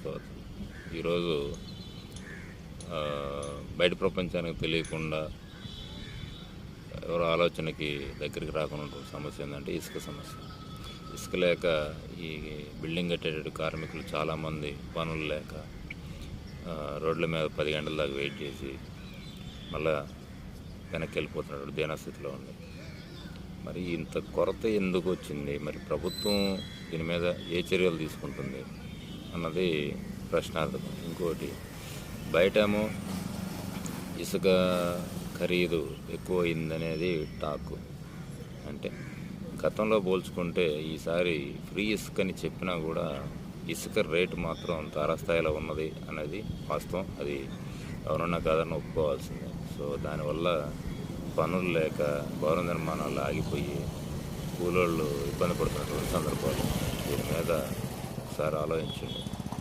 తీసుకోవచ్చు ఈరోజు బయట ప్రపంచానికి తెలియకుండా ఎవరు ఆలోచనకి దగ్గరికి రాకుండా సమస్య ఏంటంటే ఇసుక సమస్య. ఇసుక లేక ఈ బిల్డింగ్ కట్టేటటువంటి కార్మికులు చాలామంది పనులు లేక రోడ్ల మీద పది గంటల దాకా వెయిట్ చేసి మళ్ళా వెనక్కి వెళ్ళిపోతున్నాడు దీనస్థితిలో ఉంది. మరి ఇంత కొరత ఎందుకు వచ్చింది? మరి ప్రభుత్వం దీని మీద ఏ చర్యలు తీసుకుంటుంది? అన్నది ప్రశ్నార్థకం. ఇంకోటి బయటేమో ఇసుక ఖరీదు ఎక్కువ అయిందనేది టాక్. అంటే గతంలో పోల్చుకుంటే ఈసారి ఫ్రీ ఇసుక అని చెప్పినా కూడా ఇసుక రేటు మాత్రం తారాస్థాయిలో ఉన్నది అనేది వాస్తవం. అది ఎవరన్నా కాదని ఒప్పుకోవాల్సిందే. సో దానివల్ల పనులు లేక భవన నిర్మాణాలు ఆగిపోయి కూలోళ్ళు ఇబ్బంది పడుతున్నటువంటి సందర్భాలు. దీని మీద ఒకసారి ఆలోచించండి.